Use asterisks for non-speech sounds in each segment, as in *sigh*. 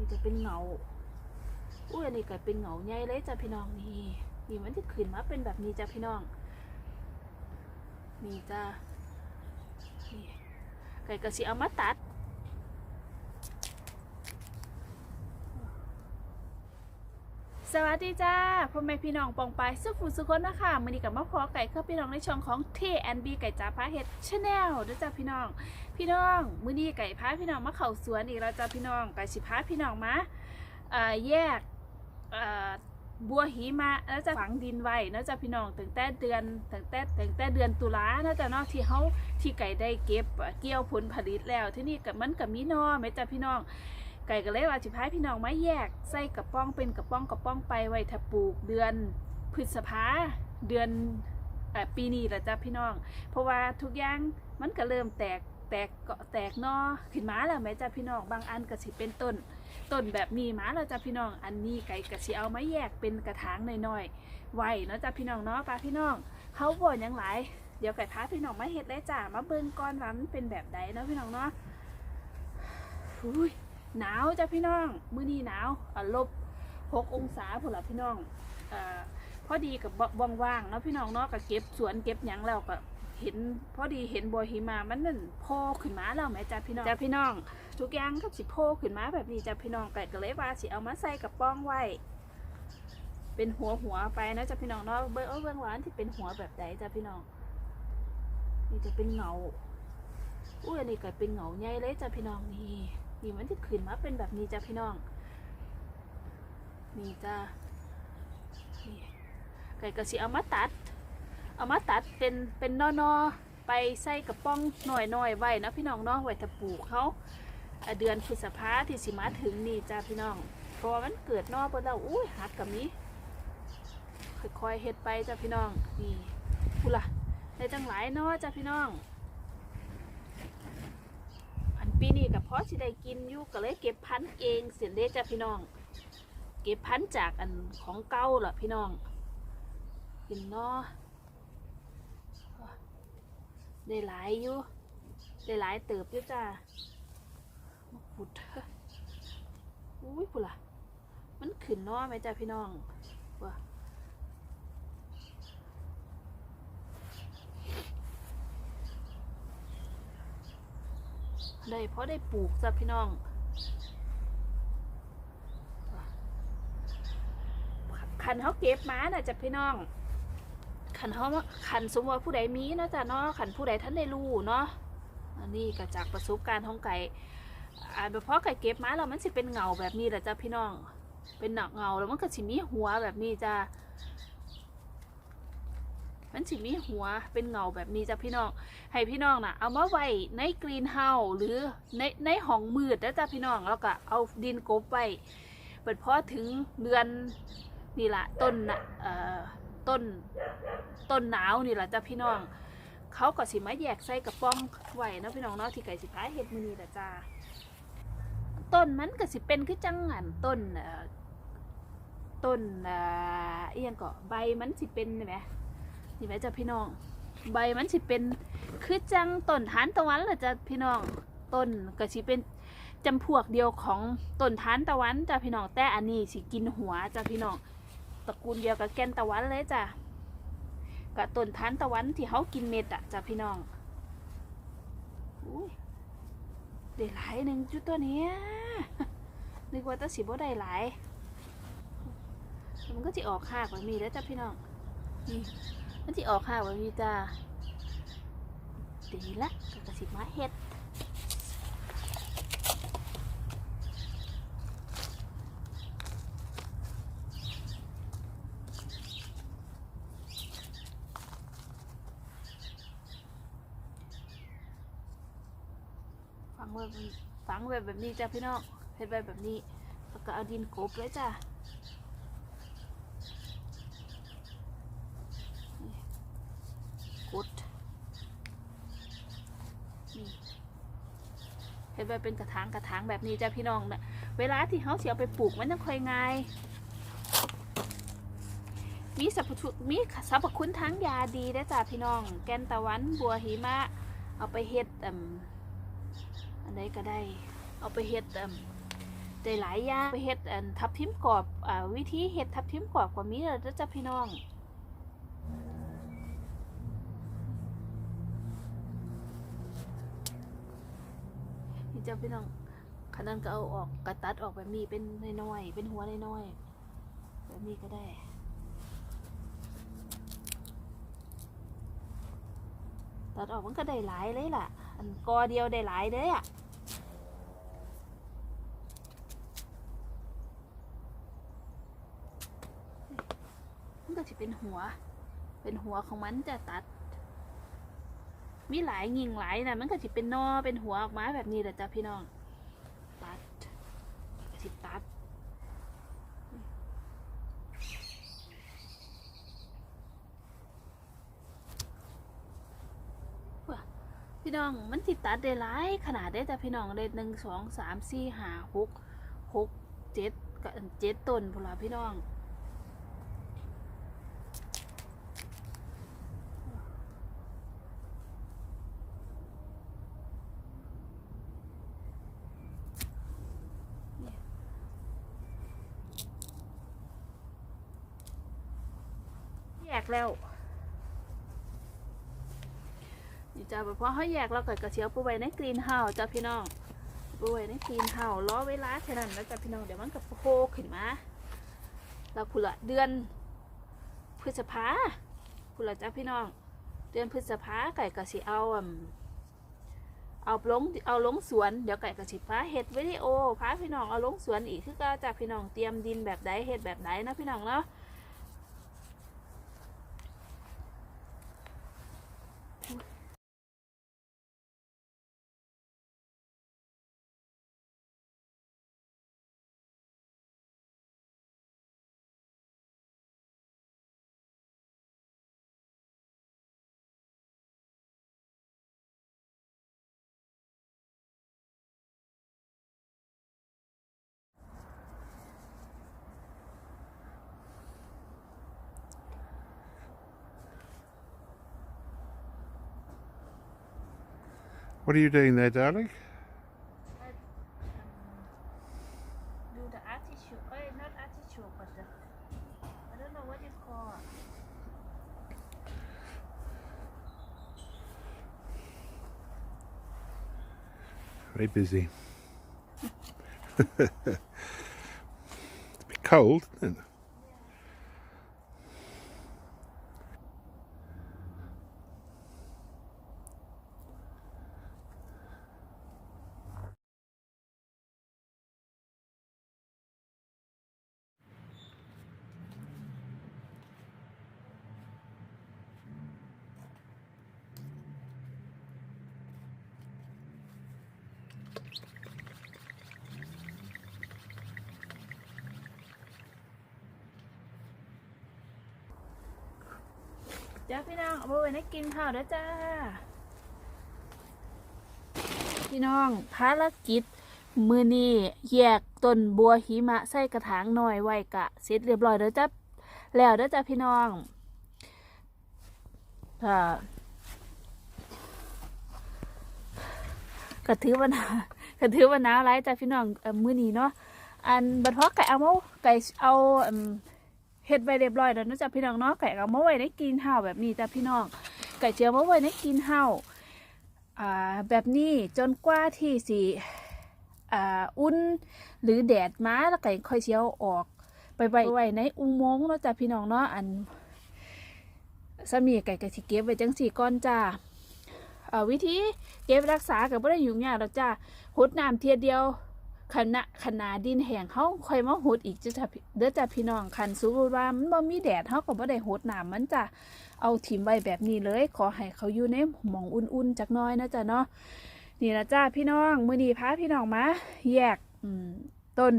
นี่จะเป็นเงาอุ้ยอันนี้ก็เป็นเงาใหญ่เลยจ้ะพี่น้องนี่นี่มันจะขึ้นมาเป็นแบบนี้จ้ะพี่น้องนี่จ้ะนี่ไก่กระสีเอามาตัด สวัสดีจ้าพ่อแม่พี่น้องปองไปสุขุมสุขคนนะคะมือนี้กับมาพอไก่ครับพี่น้องในช่องของ T&B ไก่จ้าพาเห็ดชาแนลด้วยจ้าพี่น้อง พี่น้องมือนี้ไก่พาพี่น้องมาเข่าสวนอีกแล้วจ้าพี่น้องไก่สิพาพี่น้องมาแยกบัวหิมะแล้วจะฝังดินไว้เนาะจ้าพี่น้องตั้งแต่เดือนตั้งแต่ตั้งแต่เดือนตุลาเนาะจ้าเนาะที่เขาที่ไก่ได้เก็บเกี่ยวผลผลิตแล้วที่นี่กับมันกับมีนอไหมจ้าพี่น้อง ไก่ก็เลยว่าสิพายพี่น้องมาแยกใส่กระป้องเป็นกระป้องกระป้องไปไว้ถ้าปลูกเดือนพฤษภาเดือนอปีนี้แหละจ้ะพี่น้อง เพราะว่าทุกอย่างมันก็เริ่มแตกแตกเกาะแตกนอขึ้นมาแล้วแม่จ้ะพี่น้องบางอันก็สิเป็นต้นต้นแบบนี้มาแล้วจ้ะพี่น้องอันนี้ไก่ก็สิเอามาแยกเป็นกระถางหน้อยๆไว้เนาะจ้ะพี่น้องเนาะป้าพี่น้องเขาบ่นยังหลายเดี๋ยวไก่พาพี่น้องมาเฮ็ดเลยจ้ะมาเบิ่งก่อนว่ามันเป็นแบบใดเนาะพี่น้องเนาะอุ้ย หนาวจ้ะพี่น้อง มื้อนี้หนาวอะลบหกองศาพุ่นละพี่น้องอ่าพอดีกับบ่ว่างๆเนาะพี่น้องเนาะก็เก็บสวนเก็บหยังแล้วก็เห็นพอดีเห็นบัวหิมะมันนั่นโผล่ขึ้นมาแล้วแหม่จ้ะพี่น้องจ้ะพี่น้อง ทุกอย่างก็สิโผล่ขึ้นมาแบบนี้จ้ะพี่น้องไก่ก็เลยว่าสิเอามาใส่กับป้องไว้ เป็นหัวหัวๆไปนะจ้ะพี่น้องเนาะเบิ่งเอาเบิ่งหวาอันที่เป็นหัวแบบใดจ้ะพี่น้องนี่จะเป็นเงาอุ้ยอันนี้ก็เป็นเงาใหญ่เลยจ้ะพี่น้องนี่ นี่มันจะขึ้นมาเป็นแบบนี้จ้ะพี่น้อง นี่จ้ะนี่ไก่กระสีเอามาตัด เอามาตัดเป็นเป็นนอนอๆไปใส่กระป๋องหน่อยๆไว้นะพี่น้องเนาะไว้ถ้าปลูกเขาเดือนพฤษภาที่สิมาถึงนี่จ้ะพี่น้องเพราะว่ามันเกิดนอกเพิ่นแล้วอุ้ยหักกับนี้ค่อยๆเฮ็ดไปจ้ะพี่น้องนี่พูล่ะได้จังหลายนาะจ้ะพี่น้อง ปีนี้กับพ่อสิได้กินอยู่ก็เลยเก็บพันธุ์เองเสียเด้จ้ะพี่น้อง เก็บพันธุ์จากอันของเก่าล่ะพี่น้องกินเนาะได้หลายอยู่ได้หลายเติบอยู่จ้าขุดอุ้ยพุ่ล่ะ มันขึ้นเนาะไหมจ้ะพี่น้องว้า ได้เพราะได้ปลูกจ้ะพี่น้องคันเขาเก็บมาน่ะจ้ะพี่น้องคันเขาคันสมว่าผู้ใดมีเนาะจ้ะเนาะคันผู้ใดท่านได้รู้เนาะอันนี้ก็จากประสบการณ์ของไก่อ่าเพราะไก่เก็บมาแล้วมันสิเป็นเงาแบบนี้แหละจ้ะพี่น้อง เป็นหนักเงาแล้วมันก็สิมีหัวแบบนี้จ้ะ มันสิมีหัวเป็นเงาแบบนี้จ้ะพี่น้อง ให้พี่น้องน่ะเอามาไว้ในกรีนเฮาหรือในในห้องมืดนะจ้ะพี่น้องแล้วก็เอาดินกบไว้เปิดพอถึงเดือนนี่ละต้นนะเอ่อต้นต้นหนาวนี่ละจ้ะพี่น้อง เขาก็สิมาแยกใส่กระป๋องไว้นะพี่น้องเนาะที่ไก่สิพายเห็ดมือนี่ละจ้าต้นมันก็สิเป็นคือจังหันต้นเอ่อต้นเอ่อเอียงก็ใบมันสิเป็นไหม นี่ไหมจ้ะพี่น้อง ใบมันสิเป็นคือจังต้นทานตะวันเล่ะจ้ะพี่น้องต้นก็สิเป็นจำพวกเดียวของต้นทานตะวันจ้ะพี่น้องแต่อันนี้สิกินหัวจ้ะพี่น้องตระกูลเดียวกับแกนตะวันเลยจ้ะกับต้นทานตะวันที่เขากินเม็ดอะจ้ะพี่น้องอุ้ยได้หลายหนึ่งจุดตัวเนี้ยนึกว่าตะสิบ่ได้หลายมันก็จะออกหากแบบนี้แล้วจ้ะพี่น้องนี่ มันจะออกค่ะวันนี้จ้าดีละก็กระสิมาเฮ็ดฝังไว้แบบฝังไว้แบบนี้จ้าพี่น้องเฮ็ดไว้แบบนี้แล้วก็เอาดินกบเลยจ้า กดนี่เห็น ไว้เป็นกระถางกระถางแบบนี้จ้ะพี่น้องนะเวลาที่เขาเสียไปปลูกมันจะค่อยง่ายมีสรรพมีสรรพคุณทั้งยาดีได้จ้ะพี่น้อง แกนตะวันบัวหิมะ เอาไปเฮ็ดอืมอันใดก็ได้ เอาไปเฮ็ดอืมได้หลายอย่างไปเฮ็ดทับทิมกรอบอวิธีเฮ็ดทับทิมกรอบก็มีแล้วเด้จ้ะพี่น้อง นี่จ้ะพี่น้องขนาดก็เอาออกกระตัดออกแบบนี้เป็นน้อยๆเป็นหัวน้อยๆแบบนี้ก็ได้ตัดออกมันก็ได้หลายเลยล่ะ อันกอเดียวได้หลายเลยอะมันก็จะเป็นหัว เป็นหัวของมันจะตัด มีหลายงิ่งหลายนะมันก็จะเป็นนอเป็นหัวออกมาแบบนี้แหละจ้ะพี่น้องตัดสิตัดพี่น้องมันสิตัดได้หลายขนาดได้แต่พี่น้องได้หนึ่งสองสามสี่ห้าหกหกเจ็ดกับเจ็ดต้นพนละพี่น้อง แยกแล้วนี่จ้าเพราะเขาแยกเราก็กระเชียวปูไว้ในกรีนเฮาจ้าพี่น้องปูไว้ในกรีนเฮาส์รอเวลาแค่นั้นแล้วจ้าพี่น้องเดี๋ยวมันก็โผล่ขึ้นมาเราคุณละเดือนพฤษภาคุณละจ้าพี่น้อง เดือนพฤษภาไก่กระสีเอาเอาลงเอาลงสวนเดี๋ยวไก่กระสีฟ้าเห็ดวิดีโอพาพี่น้องเอาลงสวนอีกคือก็จ้าพี่น้องเตรียมดินแบบใดเห็ดแบบใดนะพี่น้องเนาะ What are you doing there, darling? Um, do the artichoke, oh, not artichoke, but the, I don't know what you call. Very busy. *laughs* it's a bit cold, isn't it? จ้าพี่น้องเอาไปไว้ในกินข้าวเด้อจ้า พี่น้องภารกิจมือนี้แยกต้นบัวหิมะใส่กระถางหน่อยไว้กะเสร็จเรียบร้อยเด้อจ้าแล้วเด้อจ้าพี่น้องค่ะกระถือวันกระถือวันหนาวไรจ้าพี่น้องมือนี้เนาะอันบัดพอไก่เอาไก่เอา เฮ็ดไว้เรียบร้อยแล้วเนาะจ้ะพี่น้องเนาะไก่ก็เอามาไว้ในกรีนเฮาแบบนี้จ้ะพี่น้องไก่เจียวมาไว้ในกรีนเฮาส์อ่าแบบนี้จนกว่าที่สิอ่าอุ่นหรือแดดมาแล้วไก่ค่อยเชียวออก ไปไว้ไว้ในอุโมงค์เนาะจ้ะพี่น้องเนาะอันสมีไก่ก็สิเก็บไว้จังสี่ก้อนจ้าวิธีเก็บรักษาก็บ่ได้ยุ่งยากหรอกจ้าหดน้ำเทียเดียว ขณะขนาดินแห้งเฮาค่อยมาหดอีกจะจะพี่เด้อจ้ะพี่น้องคันสมมุติว่ามันบ่มีแดดเฮาก็บ่ได้หดน้ำมันจะเอาถิ่มไว้แบบนี้เลย ขอให้เขาอยู่ในหม่องอุ่นๆจักน้อยนะจ้ะเนาะนี่ละจ้าพี่น้องมือนี้พาพี่น้องมาแยกต้น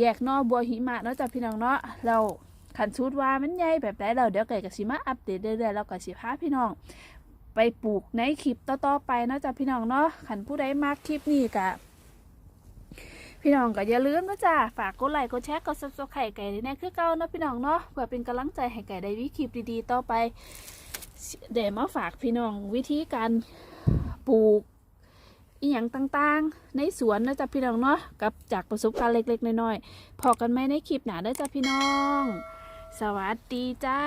แยกนอบัวหิมะเนาะจ้ะพี่น้องเนาะเราขันชุดว่ามันใหญ่แบบไหนเราเดี๋ยวไก่กับสิมาอัปเดตเรื่อยๆแล้วก็สิพาพี่น้อง ไปปลูกในคลิปต่อๆไปเนาะจ้ะพี่น้องเนาะขันผู้ใดมากคลิปนี้กะ พี่น้องก็อย่าลืมนะจ้ะฝากกดไลค์กดแชร์กดซับสไครต์ไก่ในคือเก่านะพี่น้องเนาะเพื่อเป็นกำลังใจให้ไก่ได้วิคลิปดีๆต่อไปเดี๋ยวมาฝากพี่น้องวิธีการปลูกอีหยังต่างๆ ในสวนนะจ๊ะพี่น้องเนาะกับจากประสบการณ์เล็กๆน้อยๆพอกันไหมในคลิปหนาเด้อจ้ะพี่น้อง สวัสดีจ้า